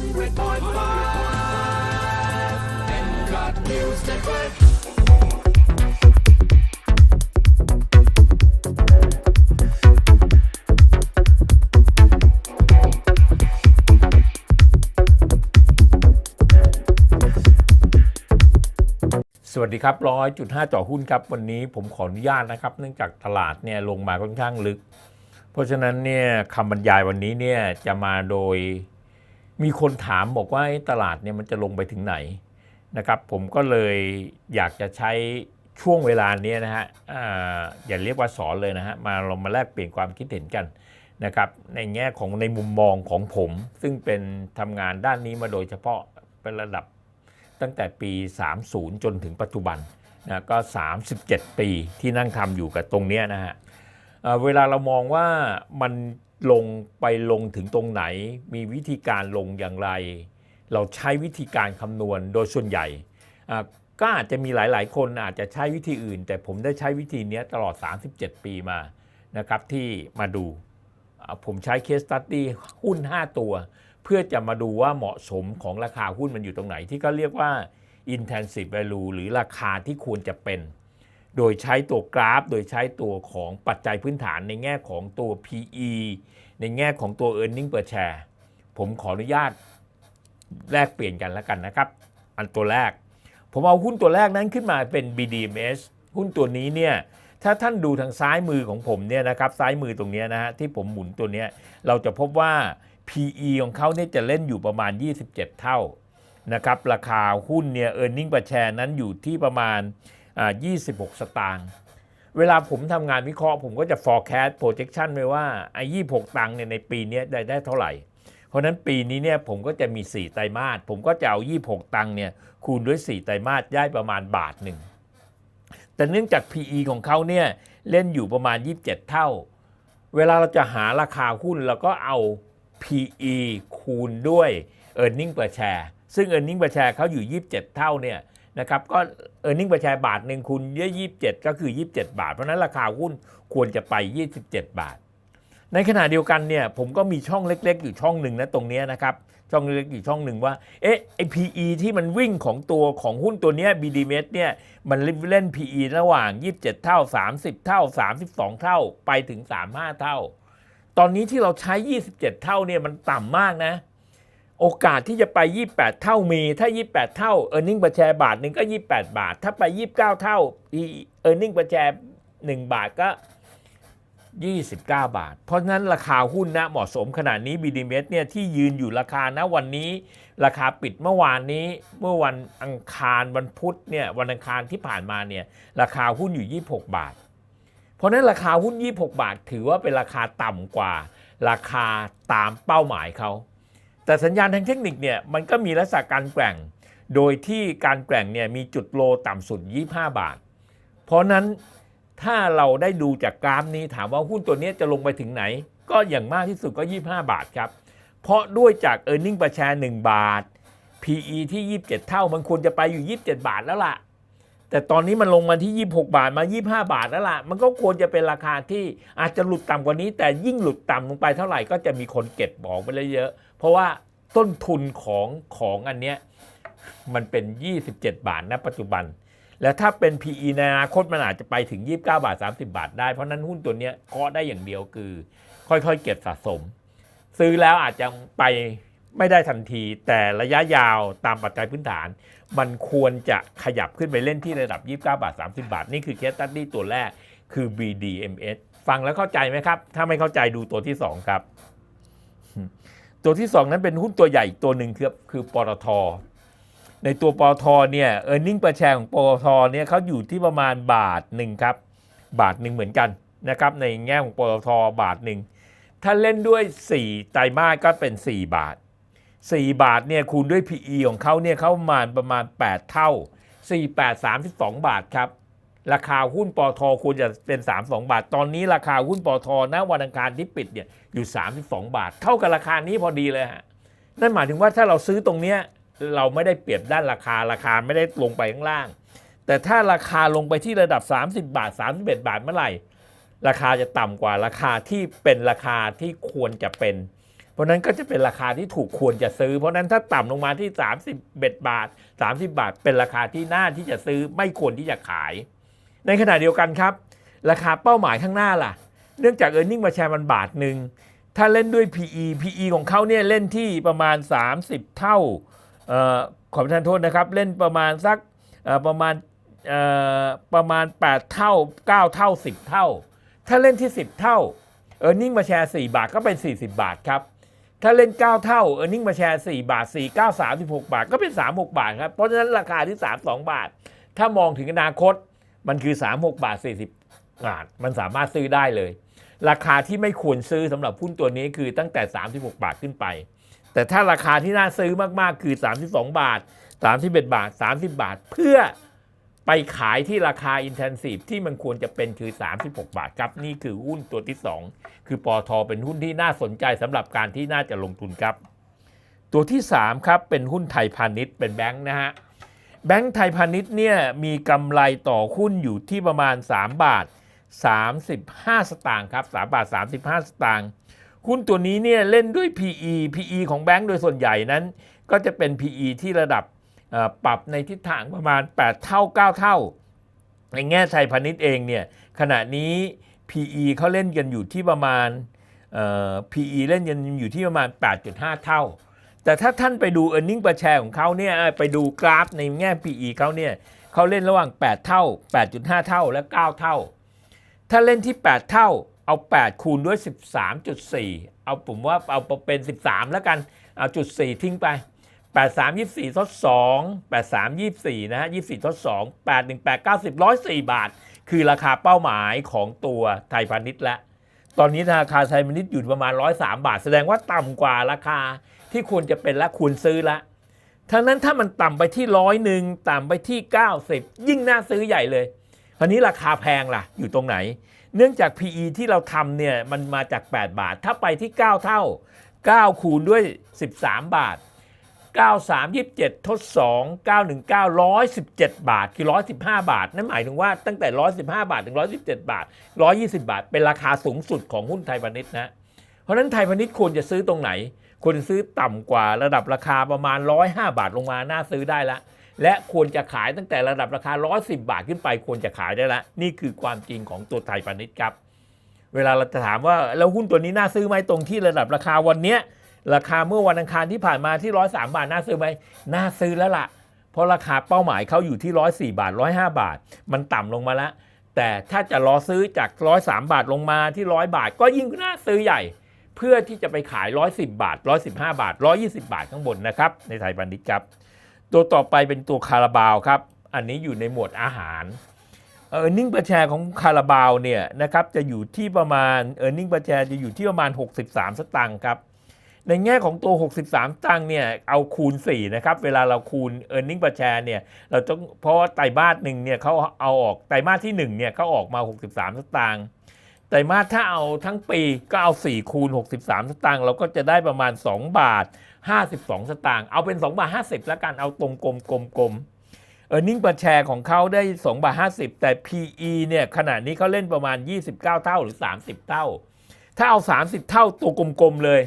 News Network สวัสดีครับร้อยจุดห้าจ่อหุ้นครับ วันนี้ผมขออนุญาตนะครับ เนื่องจากตลาดเนี่ยลงมาค่อนข้างลึก เพราะฉะนั้นเนี่ยคำบรรยายวันนี้เนี่ยจะมาโดย มีคนถามบอกว่าตลาดเนี่ยมันจะลงไปถึงไหนนะครับ ผมก็เลยอยากจะใช้ช่วงเวลาเนี้ยนะฮะออย่าเรียกว่าสอนเลยนะฮะมาเรามาแลกเปลี่ยนความคิดเห็นกันนะครับ ในแง่ของในมุมมองของผม ซึ่งเป็นทำงานด้านนี้มาโดยเฉพาะเป็นระดับตั้งแต่ปี 30 จนถึงปัจจุบันนะก็ 37 ปีที่นั่งทำอยู่กับตรงเนี้ยนะฮะเเวลาเรามองว่ามัน ลงไปลงถึงตรงไหน มีวิธีการลงอย่างไร เราใช้วิธีการคำนวณโดยส่วนใหญ่ก็อาจจะมีหลาย ๆ คนอาจจะใช้วิธีอื่น แต่ผมได้ใช้วิธีนี้ตลอด 37 ปีมานะครับที่มาดู ผมใช้ case study หุ้น 5 ตัว เพื่อจะมาดูว่าเหมาะสมของราคาหุ้นมันอยู่ตรงไหน ที่ก็เรียกว่า intensive value หรือราคาที่ควรจะเป็น โดยใช้ตัวกราฟ โดยใช้ตัวของปัจจัยพื้นฐานในแง่ของตัว PE ในแง่ของตัว e a r n i n g per share ผมขออนุญาตแลกเปลี่ยนกันแล้วกันนะครับ อันตัวแรก ผมเอาหุ้นตัวแรกนั้นขึ้นมาเป็น BDMs หุ้นตัวนี้เนี่ยถ้าท่านดูทางซ้ายมือของผมเนี่ยนะครับซ้ายมือตรงนี้นะฮะที่ผมหมุนตัวนี้เราจะพบว่า PE ของเขาเนี่ยจะเล่นอยู่ประมาณ 27 เท่านะครับราคาหุ้นเนี่ย e a r n i n g per share นั้นอยู่ที่ประมาณ 26 สตางค์เวลาผมทำงานวิเคราะห์ ผมก็จะ forecast projection ไว้ว่าไอ้26 ตังค์เนี่ยในปีนี้ได้ได้เท่าไหร่ เพราะฉะนั้นปีนี้เนี่ยผมก็จะมี 4 ไตรมาสผมก็จะเอา 26 ตังค์เนี่ยคูณด้วย 4 ไตรมาสได้ประมาณบาทหนึ่งแต่เนื่องจาก PE ของเขาเนี่ยเล่นอยู่ประมาณ 27 เท่า เวลาเราจะหาราคาหุ้นเราก็เอา PE คูณด้วย e a r n i n g per share ซึ่ง e a r n i n g per share เขาอยู่ 27 เท่าเนี่ยนะครับก็ e a r n i n g per share บาทหนึ่งคูณด้วย27ก็คือ27บเจ็ดบาท เพราะนั้นราคาหุ้นควรจะไป27บเจ็ดบาท ในขณะเดียวกันเนี่ยผมก็มีช่องเล็กๆ อยู่ช่องหนึ่งนะตรงนี้นะครับ ช่องเล็กๆอยู่ช่องหนึ่งว่าเอ๊ะไอ PE ที่มันวิ่งของตัวของหุ้นตัวเนี้ย BDMs เนี่ยมันเล่น PE ระหว่าง 27 เท่า 30 เท่า 32 เท่าไปถึง 35 เท่า ตอนนี้ที่เราใช้ 27 เท่าเนี่ยมันต่ำมากนะ โอกาสที่จะไป 28 เท่ามี ถ้า 28 เท่า e a r n i n g per share บาทหนึ่งก็ 28 บาท ถ้าไป 29 เท่า e a r n i n g per share 1บาทก็ 29 บาท เพราะฉะนั้นราคาหุ้นนะเหมาะสมขนาดนี้ BDMs เนี่ยที่ยืนอยู่ราคาณวันนี้ ราคาปิดเมื่อวานนี้ เมื่อวันอังคารวันพุธเนี่ยวันอังคารที่ผ่านมาเนี่ยราคาหุ้นอยู่ 26 บาท เพราะนั้นราคาหุ้น 26 บาท ถือว่าเป็นราคาต่ำกว่า ราคาตามเป้าหมายเขา แต่สัญญาณทางเทคนิคเนี่ยมันก็มีลักษณะการแกว่ง โดยที่การแกว่งเนี่ยมีจุดโลต่ำสุด 25 บาท เพราะนั้นถ้าเราได้ดูจากกราฟนี้ถามว่าหุ้นตัวนี้จะลงไปถึงไหน ก็อย่างมากที่สุดก็ 25 บาทครับ เพราะด้วยจาก e a r n i n g per share 1บาท PE ที่ 27 เท่ามันควรจะไปอยู่ 27 บาทแล้วล่ะ แต่ตอนนี้มันลงมาที่ 26 บาทมา 25 บาทแล้วล่ะ มันก็ควรจะเป็นราคาที่อาจจะหลุดต่ำกว่านี้ แต่ยิ่งหลุดต่ำลงไปเท่าไหร่ก็จะมีคนเก็บบอกไปเลยเยอะ เพราะว่าต้นทุนของของอันเนี้ยมันเป็น 27 บาทณปัจจุบัน แล้วถ้าเป็น PE ในอนาคตมันอาจจะไปถึง 29 บาท 30 บาทได้ เพราะนั้นหุ้นตัวเนี้ยเคาะได้อย่างเดียวคือ ค่อยๆ เก็บสะสม ซื้อแล้วอาจจะไปไม่ได้ทันที แต่ระยะยาวตามปัจจัยพื้นฐาน มันควรจะขยับขึ้นไปเล่นที่ระดับ 29 บาท 30 บาท นี่คือเคสตัดดี้ตัวแรกคือ BDMs ฟังแล้วเข้าใจไหมครับ ถ้าไม่เข้าใจดูตัวที่ 2 ครับ ตัวที่ 2 นั้นเป็นหุ้นตัวใหญ่ตัวหนึ่งคือคือปตท ในตัวปตทเนี่ย e a r n i n g per share ของปตทเนี่ยเขาอยู่ที่ประมาณบาทหนึ่งครับ บาทหนึ่งเหมือนกันนะครับในแง่ของปตทบาทหนึ่งถ้าเล่นด้วย 4 ไตรมาสก็เป็น 4 บาท 4 บาทเนี่ยคูณด้วย PE ของเขาเนี่ยเขาประมาณประมาณ 8 เท่า 4 8 32 บาทครับ ราคาหุ้นปอทควรจะเป็น 32 บาท ตอนนี้ราคาหุ้นปอทณวันอังคารที่ปิดเนี่ยอยู่ 32 บาท เท่ากับราคานี้พอดีเลยฮะนั่นหมายถึงว่าถ้าเราซื้อตรงเนี้ยเราไม่ได้เปรียบด้านราคาราคาไม่ได้ลงไปข้างล่าง แต่ถ้าราคาลงไปที่ระดับ 30 บาท 31 บาทเมื่อไหร่ ราคาจะต่ำกว่าราคาที่เป็นราคาที่ควรจะเป็น เพราะนั้นก็จะเป็นราคาที่ถูกควรจะซื้อ เพราะนั้นถ้าต่ำลงมาที่30เบ็ดบาท 30 บาท เป็นราคาที่น่าที่จะซื้อไม่ควรที่จะขาย ในขณะเดียวกันครับ ราคาเป้าหมายข้างหน้าล่ะ เนื่องจาก e a r n i n g มาแชร์มันบาทหนึ่งถ้าเล่นด้วย PE PE ของเขาเนี่ยเล่นที่ประมาณ 30 เท่าออขอประทานโทษนะครับ เล่นประมาณสักประมาณประมาณ 8 เท่า 9 เท่า 10 เท่า ถ้าเล่นที่ 10 เท่า e a r n i n g มาแชร์ 4 บาทก็เป็น 40 บาทครับ ถ้าเล่น 9 เท่า e a r n i n g มาแชร์ 4 บาท 4 9 36บาท ก็เป็น 36 บาทครับ เพราะฉะนั้นราคาที่ 32 บาท ถ้ามองถึงอนาคตมันคือ 36 บาท 40 บาท มันสามารถซื้อได้เลย ราคาที่ไม่ควรซื้อสำหรับหุ้นตัวนี้คือตั้งแต่ 36 บาทขึ้นไป แต่ถ้าราคาที่น่าซื้อมากๆคือ 32 บาท 31 บาท 30 บาท เพื่อ ไปขายที่ราคา intensive ที่มันควรจะเป็นคือ 36 บาทครับ นี่คือหุ้นตัวที่ 2 คือปอทเป็นหุ้นที่น่าสนใจสำหรับการที่น่าจะลงทุนครับ ตัวที่ 3 ครับ เป็นหุ้นไทยพาณิชย์เป็นแบงค์นะฮะแบงค์ไทยพาณิชย์เนี่ยมีกำไรต่อหุ้นอยู่ที่ประมาณ 3 บาท 35 สตางค์ครับ3บาท 35 สตางค์หุ้นตัวนี้เนี่ยเล่นด้วย PE PE ของแบงค์โดยส่วนใหญ่นั้น ก็จะเป็น PE ที่ระดับ ปรับในทิศทางประมาณ 8 เท่า 9 เท่า ในแง่ไทยพาณิชย์เองเนี่ยขณะนี้ PE เขาเล่นกันอยู่ที่ประมาณเอ่อ PE เล่นกันอยู่ที่ประมาณ 8.5 เท่า แต่ถ้าท่านไปดู e a r n i n g per share ของเขาเนี่ยไปดูกราฟในแง่ PE เขาเนี่ยเขาเล่นระหว่าง 8 เท่า 8.5 เท่าและ 9 เท่า ถ้าเล่นที่ 8 เท่าเอา 8 คูณด้วย 13.4 เอาผมว่าเอาเป็น 13 แล้วกัน เอาจุด 4 ทิ้งไป 8 3 24 ทด 2 8 3 24 นะฮะ 24 ทด 2 8 1 8 90 104 บาท คือราคาเป้าหมายของตัวไทยพาณิชย์แล้วตอนนี้ราคาไทยพาณิชย์อยู่ประมาณ 103 บาท แสดงว่าต่ำกว่าราคาที่ควรจะเป็นและควรซื้อละทั้งนั้นถ้ามันต่ำไปที่ร้อยหนึ่งต่ำไปที่ 90 ยิ่งน่าซื้อใหญ่เลย คราวนี้ราคาแพงล่ะ อยู่ตรงไหน เนื่องจาก PE ที่เราทำเนี่ยมันมาจาก 8 บาท ถ้าไปที่ 9 เท่า 9 คูณด้วย 13 บาท 93 27 ทด 2 919 117 บาท คือ 115 บาท นั่นหมายถึงว่าตั้งแต่ 115 บาท ถึง 117 บาท 120 บาท เป็นราคาสูงสุดของหุ้นไทยพาณิชย์นะ เพราะนั้นไทยพาณิชย์ควรจะซื้อตรงไหน ควรซื้อต่ำกว่าระดับราคาประมาณ 105 บาทลงมา น่าซื้อได้ละ และควรจะขายตั้งแต่ระดับราคา 110 บาทขึ้นไป ควรจะขายได้ละ นี่คือความจริงของตัวไทยพาณิชย์ครับ เวลาเราจะถามว่าแล้วหุ้นตัวนี้น่าซื้อไหมตรงที่ระดับราคาวันเนี้ย ราคาเมื่อวันอังคารที่ผ่านมาที่103บาทน่าซื้อไหมน่าซื้อแล้วล่ะ เพราะราคาเป้าหมายเขาอยู่ที่104บาท105บาท มันต่ำลงมาแล้วแต่ถ้าจะรอซื้อจาก103บาทลงมาที่100บาท ก็ยิ่งน่าซื้อใหญ่ เพื่อที่จะไปขาย110บาท115บห้าบาท120บาทข้างบนนะครับในไทยพาณิชย์ครับตัวต่อไปเป็นตัวคาราบาวครับ อันนี้อยู่ในหมวดอาหารเออร์เน็งประแชร์ของคาราบาวเนี่ยนะครับจะอยู่ที่ประมาณเออร์เน็งประแชร์จะอยู่ที่ประมาณ 63 สตางค์ครับ ในแง่ของตัว 63สตางค์เนี่ย เอาคูณ 4 นะครับ เวลาเราคูณ e a r n i n g per share เนี่ย เราต้องเพราะไตรมาสหนึ่งเนี่ยเขาเอาออกไตรมาสที่ 1 เนี่ยเขาออกมา 63 สตางค์ไตรมาสถ้าเอาทั้งปีก็เอา 4 คูณ 63 สตางค์เราก็จะได้ประมาณ 2 บาท 52 สตางค์เอาเป็น 2 บาท 50 แล้วกันเอาตรงกลมกลมกลมเออร์เน็ง per share ของเขาได้ 2 บาท 50 แต่ PE เนี่ยขณะนี้เขาเล่นประมาณ 29 เท่าหรือ 30 เท่า ถ้าเอา 30 เท่าตัวกลมๆเลย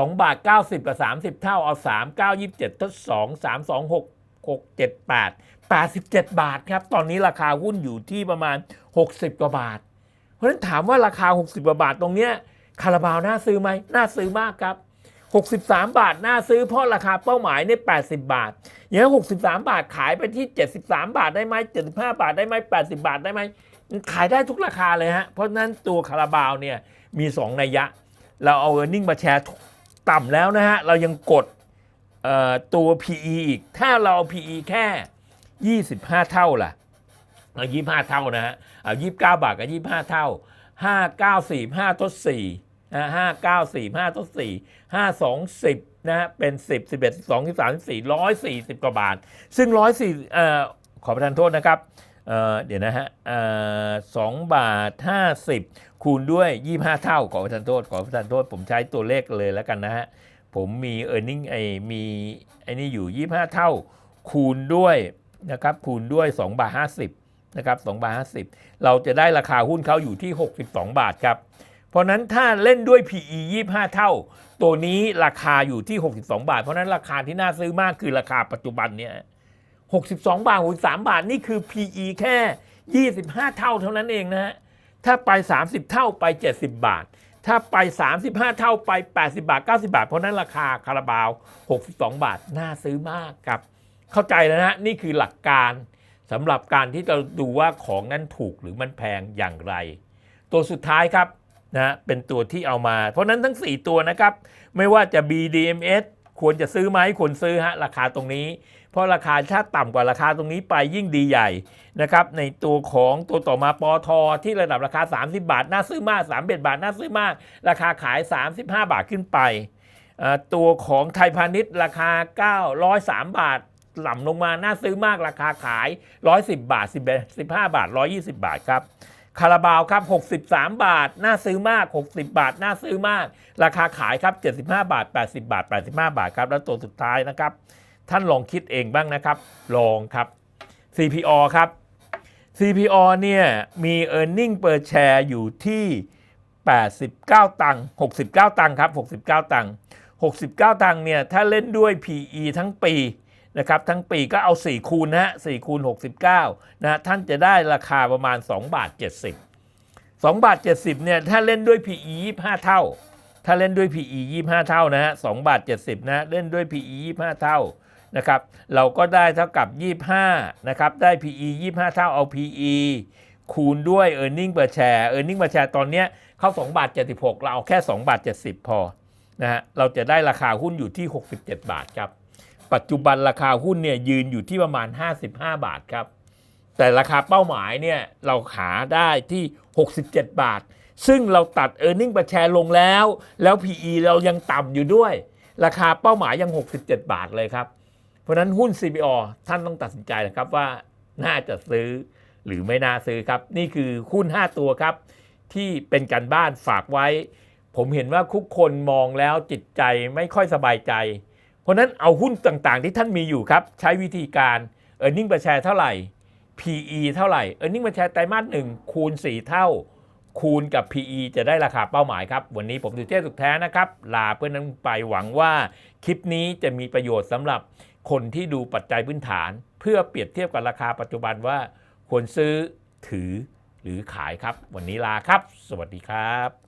2 บาท 90 กับ 30 เท่า เอา 3 9 27ทด2 3 2 6 6 7 8 87 บาทครับ ตอนนี้ราคาหุ้นอยู่ที่ประมาณ 60 กว่าบาท เพราะฉะนั้นถามว่าราคา 60 กว่าบาทตรงเนี้ยคาราบาวน่าซื้อไหมน่าซื้อมากครับ 63 บาทน่าซื้อเพราะราคาเป้าหมายเนี่ย80 บาท อย่างนั้น63 บาทขายไปที่ 73 บาทได้ไหม75 บาทได้ไหม80 บาทได้ไหมขายได้ทุกราคาเลยฮะ เพราะฉะนั้นตัวคาราบาวเนี่ยมี 2 นัยยะ เราเอา e a r n i n g มาแชร์ ต่ำแล้วนะฮะ เรายังกดตัว PE อีก ถ้าเรา PE แค่ 25 เท่าล่ะเอา25 เท่านะฮะเอา29 บาทกับ 25 เท่า 5945ทด4นะห้าเก้าสี่ห้าทดสี่ห้าสองสิบนะฮะเป็นสิบสิบเอ็ดสองสิบสามสี่ร้อยสี่สิบกว่าบาท ซึ่งร้อยสี่เอ่อขอประทานโทษนะครับ เดี๋ยวนะฮะสองบาทห้าสิบคูณด้วยยี่ห้าเท่าขอประทานโทษขอประทานโทษ ผมใช้ตัวเลขเลยแล้วกันนะฮะ ผมมี e a r n i n g ไอมีไอนี่อยู่25เท่า คูณด้วยนะครับคูณด้วย2บาท50นะครับ2บาท50เราจะได้ราคาหุ้นเขาอยู่ที่62บาทครับ เพราะนั้นถ้าเล่นด้วย PE 25เท่า ตัวนี้ราคาอยู่ที่ 62 บาท เพราะนั้นราคาที่น่าซื้อมากคือราคาปัจจุบันเนี่ย 62 บาท63 บาท นี่คือ PE แค่ 25 เท่าเท่านั้นเองนะฮะ ถ้าไป 30 เท่าไป 70 บาท ถ้าไป 35 เท่าไป 80 บาท 90 บาท เพราะนั้นราคาคาราบาว 62 บาท น่าซื้อมากครับ เข้าใจแล้วนะ นี่คือหลักการสำหรับการที่จะดูว่าของนั้นถูกหรือมันแพงอย่างไร ตัวสุดท้ายครับนะเป็นตัวที่เอามา เพราะฉะนั้นทั้ง 4 ตัวนะครับ ไม่ว่าจะ BDMS ควรจะซื้อไหมควรซื้อฮะราคาตรงนี้ เพราะราคาถ้าต่ำกว่าราคาตรงนี้ไปยิ่งดีใหญ่นะครับในตัวของตัวต่อมาปอทที่ระดับราคา 30 บาท น่าซื้อมาก3เบ็ดบาทน่าซื้อมาก ราคาขาย 35 บาทขึ้นไป ตัวของไทยพาณิชย์ราคา 903 บาทหล่ำลงมาน่าซื้อมากราคาขาย 110 บาท15บาท 120 บาทครับคาราบาวครับ 63 บาท น่าซื้อมาก 60 บาท น่าซื้อมาก ราคาขายครับ 75 บาท 80 บาท 85 บาทครับ แล้วตัวสุดท้ายนะครับ ท่านลองคิดเองบ้างนะครับ ลองครับ CPO ครับ CPO เนี่ยมี e a r n i n g per share อยู่ที่ 89 ตังค์69 ตังค์ครับ 69 ตังค์69 ตังค์เนี่ยถ้าเล่นด้วย PE ทั้งปีนะครับทั้งปีก็เอา 4 คูณนะฮะ4คูณ69นะฮะท่านจะได้ราคาประมาณ 2 บาท 70 2 บาท 70เนี่ยถ้าเล่นด้วย PE 25 เท่า ถ้าเล่นด้วย PE 25 เท่านะฮะ2บาท 70นะเล่นด้วย PE 25 เท่า นะครับเราก็ได้เท่ากับ 25นะครับได้ PE 25 เท่าเอา PE คูณด้วย e a r n i n g per share e a r n i n g per share ตอนเนี้ยเข้า2บาท76 เราเอาแค่2บาท70 พอนะฮะเราจะได้ราคาหุ้นอยู่ที่ 67 บาทครับ ปัจจุบันราคาหุ้นเนี่ยยืนอยู่ที่ประมาณ 55 บาทครับ แต่ราคาเป้าหมายเนี่ยเราหาได้ที่ 67 บาท ซึ่งเราตัด e a r n i n g per share ลงแล้ว แล้ว PE เรายังต่ำอยู่ด้วย ราคาเป้าหมายยัง 67 บาทเลยครับ เพราะนั้นหุ้น CPO ท่านต้องตัดสินใจนะครับว่าน่าจะซื้อหรือไม่น่าซื้อครับ นี่คือหุ้น 5 ตัวครับ ที่เป็นการบ้านฝากไว้ ผมเห็นว่าทุกคนมองแล้วจิตใจไม่ค่อยสบายใจ เพราะนั้นเอาหุ้นต่างๆ ที่ท่านมีอยู่ครับ ใช้วิธีการ e a r n i n g per share เท่าไหร่ PE เท่าไหร่ e a r n i n g per share ไตรมาสหนึ่งคูณ 4 เท่า คูณกับ PE จะได้ราคาเป้าหมายครับ วันนี้ผมดูเจ้สุขแท้นะครับ ลาเพื่อนนั้นไปหวังว่าคลิปนี้จะมีประโยชน์สำหรับ คนที่ดูปัจจัยพื้นฐาน เพื่อเปรียบเทียบกับราคาปัจจุบันว่า ควรซื้อถือหรือขายครับ วันนี้ลาครับ สวัสดีครับ